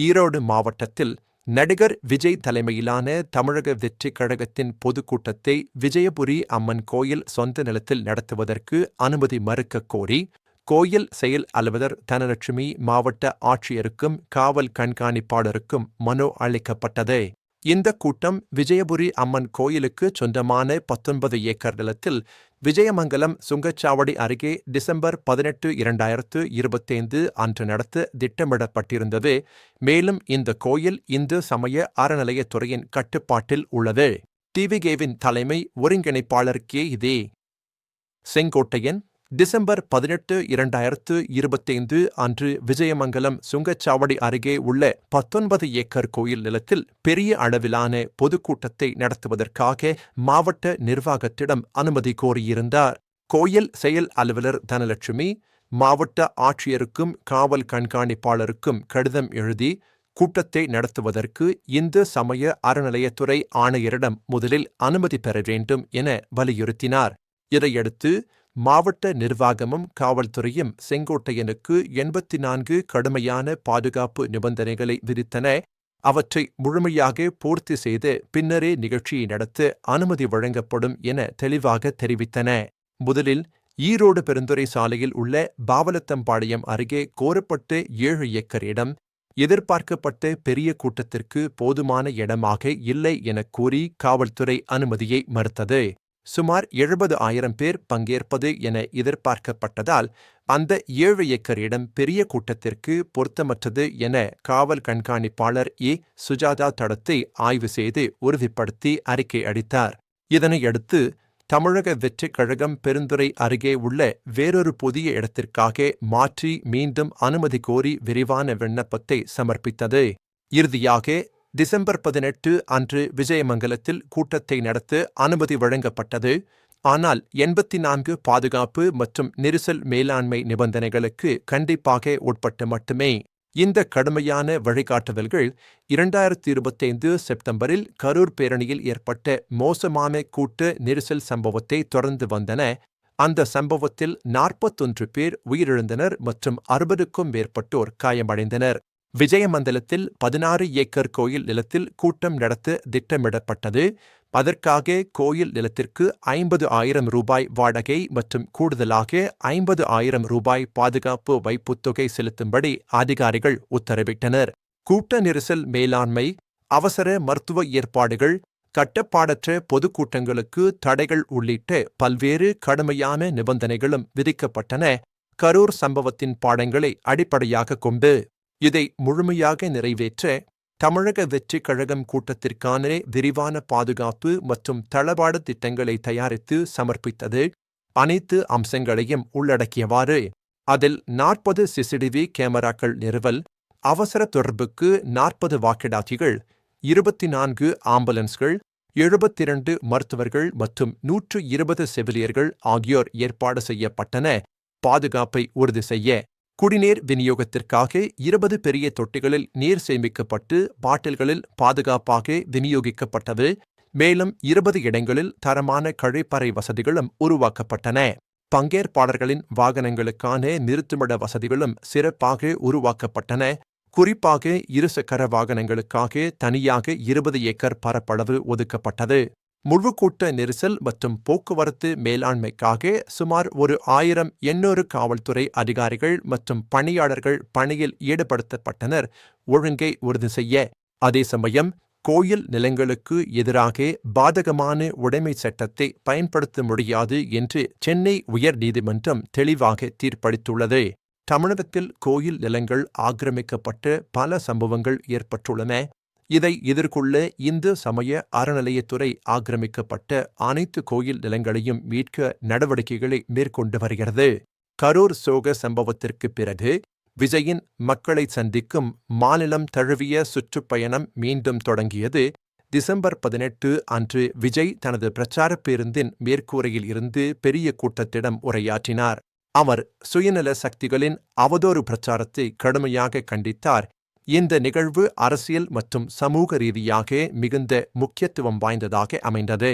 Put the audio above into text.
ஈரோடு மாவட்டத்தில் நடிகர் விஜய் தலைமையிலான தமிழக வெற்றிக் கழகத்தின் பொதுக்கூட்டத்தை விஜயபுரி அம்மன் கோயில் சொந்த நிலத்தில் நடத்துவதற்கு அனுமதி மறுக்கக் கோரி கோயில் செயல் அலுவலர் தனலட்சுமி மாவட்ட ஆட்சியருக்கும் காவல் கண்காணிப்பாளருக்கும் மனு அளிக்கப்பட்டது. இந்த கூட்டம் விஜயபுரி அம்மன் கோயிலுக்கு சொந்தமான பத்தொன்பது ஏக்கர் நிலத்தில் விஜயமங்கலம் சுங்கச்சாவடி அருகே டிசம்பர் பதினெட்டு இரண்டாயிரத்து இருபத்தைந்து அன்று நடத்த திட்டமிடப்பட்டிருந்தது. மேலும் இந்த கோயில் இந்து சமய அறநிலையத்துறையின் கட்டுப்பாட்டில் உள்ளது. டிவிகேவின் தலைமை ஒருங்கிணைப்பாளர் கே இதே. செங்கோட்டையன் டிசம்பர் பதினெட்டு இரண்டாயிரத்து இருபத்தைந்து அன்று விஜயமங்கலம் சுங்கச்சாவடி அருகே உள்ள பத்தொன்பது ஏக்கர் கோயில் நிலத்தில் பெரிய அளவிலான பொதுக்கூட்டத்தை நடத்துவதற்காக மாவட்ட நிர்வாகத்திடம் அனுமதி கோரியிருந்தார். கோயில் செயல் அலுவலர் தனலட்சுமி மாவட்ட ஆட்சியருக்கும் காவல் கண்காணிப்பாளருக்கும் கடிதம் எழுதி கூட்டத்தை நடத்துவதற்கு இந்து சமய அறநிலையத்துறை ஆணையரிடம் முதலில் அனுமதி பெற வேண்டும் என வலியுறுத்தினார். இதையடுத்து மாவட்ட நிர்வாகமும் காவல்துறையும் செங்கோட்டையனுக்கு எண்பத்தி நான்கு கடுமையான பாதுகாப்பு நிபந்தனைகளை விதித்தன. அவற்றை முழுமையாக பூர்த்தி செய்து பின்னரே நிகழ்ச்சியை நடத்த அனுமதி வழங்கப்படும் என தெளிவாக தெரிவித்தன. முதலில் ஈரோடு பெருந்துறை சாலையில் உள்ள பாவலத்தம்பாளையம் அருகே கோரப்பட்ட ஏழு ஏக்கர் இடம். எதிர்பார்க்கப்பட்ட பெரிய கூட்டத்திற்கு போதுமான இடமாக இல்லை எனக் கூறி காவல்துறை அனுமதியை மறுத்தது. சுமார் எழுபது ஆயிரம் பேர் பங்கேற்பது என எதிர்பார்க்கப்பட்டதால் அந்த ஏழு ஏக்கர் இடம் பெரிய கூட்டத்திற்கு பொருத்தமற்றது என காவல் கண்காணிப்பாளர் ஏ. சுஜாதா தடத்தை ஆய்வு செய்து உறுதிப்படுத்தி அறிக்கை அளித்தார். இதனையடுத்து தமிழக வெற்றிக் கழகம் பெருந்துறை அருகே உள்ள வேறொரு புதிய இடத்திற்காக மாற்றி மீண்டும் அனுமதி கோரி விரிவான விண்ணப்பத்தை சமர்ப்பித்தது. இறுதியாக டிசம்பர் பதினெட்டு அன்று விஜயமங்கலத்தில் கூட்டத்தை நடத்த அனுமதி வழங்கப்பட்டது. ஆனால் எண்பத்தி நான்கு பாதுகாப்பு மற்றும் நெரிசல் மேலாண்மை நிபந்தனைகளுக்கு கண்டிப்பாக உட்பட்டு மட்டுமே. இந்த கடுமையான வழிகாட்டுதல்கள் இரண்டாயிரத்தி இருபத்தைந்து செப்டம்பரில் கரூர் பேரணியில் ஏற்பட்ட மோசமான கூட்ட நெரிசல் சம்பவத்தை தொடர்ந்து வந்தன. அந்த சம்பவத்தில் நாற்பத்தொன்று பேர் உயிரிழந்தனர் மற்றும் அறுபதுக்கும் மேற்பட்டோர் காயமடைந்தனர். விஜயமண்டலத்தில் பதினாறு ஏக்கர் கோயில் நிலத்தில் கூட்டம் நடத்த திட்டமிடப்பட்டது. அதற்காக கோயில் நிலத்திற்கு ஐம்பது ஆயிரம் ரூபாய் வாடகை மற்றும் கூடுதலாக ஐம்பது ஆயிரம் ரூபாய் பாதுகாப்பு வைப்புத்தொகை செலுத்தும்படி அதிகாரிகள் உத்தரவிட்டனர். கூட்ட நெரிசல் மேலாண்மை அவசர மருத்துவ ஏற்பாடுகள் கட்டப்பாடற்ற பொதுக்கூட்டங்களுக்கு தடைகள் உள்ளிட்ட பல்வேறு கடுமையான நிபந்தனைகளும் விதிக்கப்பட்டன. கரூர் சம்பவத்தின் பாடங்களை அடிப்படையாக கொண்டு இதை முழுமையாக நிறைவேற்ற தமிழக வெற்றிக் கழகம் கூட்டத்திற்கான விரிவான பாதுகாப்பு மற்றும் தளபாட திட்டங்களை தயாரித்து சமர்ப்பித்தது. அனைத்து அம்சங்களையும் உள்ளடக்கியவாறு அதில் நாற்பது சிசிடிவி கேமராக்கள் நிறுவல் அவசர தொடர்புக்கு நாற்பது வாக்கிடாச்சிகள் இருபத்தி நான்கு ஆம்புலன்ஸ்கள் எழுபத்திரண்டு மருத்துவர்கள் மற்றும் நூற்று இருபது செவிலியர்கள் ஆகியோர் ஏற்பாடு செய்யப்பட்டன. பாதுகாப்பை உறுதி செய்ய குடிநீர் விநியோகத்திற்காக இருபது பெரிய தொட்டிகளில் நீர் சேமிக்கப்பட்டு பாட்டில்களில் பாதுகாப்பாக விநியோகிக்கப்பட்டது. மேலும் இருபது இடங்களில் தரமான கழிப்பறை வசதிகளும் உருவாக்கப்பட்டன. பங்கேற்பாளர்களின் வாகனங்களுக்கான நிறுத்துமிட வசதிகளும் சிறப்பாக உருவாக்கப்பட்டன. குறிப்பாக இருசக்கர வாகனங்களுக்காக தனியாக இருபது ஏக்கர் பரப்பளவு ஒதுக்கப்பட்டது. முழு கூட்ட நெரிசல் மற்றும் போக்குவரத்து மேலாண்மைக்காக சுமார் ஒரு ஆயிரம் எண்ணூறு காவல்துறை அதிகாரிகள் மற்றும் பணியாளர்கள் பணியில் ஈடுபடுத்தப்பட்டனர். ஒழுங்கை உறுதி செய்ய. அதே சமயம் கோயில் நிலங்களுக்கு எதிராக பாதகமான உடைமை சட்டத்தை பயன்படுத்த முடியாது என்று சென்னை உயர்நீதிமன்றம் தெளிவாக தீர்ப்பளித்துள்ளது. தமிழகத்தில் கோயில் நிலங்கள் ஆக்கிரமிக்கப்பட்டு பல சம்பவங்கள் ஏற்பட்டுள்ளன. இதை எதிர்கொள்ள இந்து சமய அறநிலையத்துறை ஆக்கிரமிக்கப்பட்ட அனைத்து கோயில் நிலங்களையும் மீட்க நடவடிக்கைகளை மேற்கொண்டு வருகிறது. கரூர் சோக சம்பவத்திற்கு பிறகு விஜயின் மக்களை சந்திக்கும் மாநிலம் தழுவிய சுற்றுப்பயணம் மீண்டும் தொடங்கியது. டிசம்பர் பதினெட்டு அன்று விஜய் தனது பிரச்சார பேருந்தின் மேற்கூரையில் இருந்து பெரிய கூட்டத்திடம் உரையாற்றினார். அவர் சுயநல சக்திகளின் அவதூறு பிரச்சாரத்தை கடுமையாக கண்டித்தார். இந்த நிகழ்வு அரசியல் மற்றும் சமூக ரீதியாக மிகுந்த முக்கியத்துவம் வாய்ந்ததாக அமைந்தது.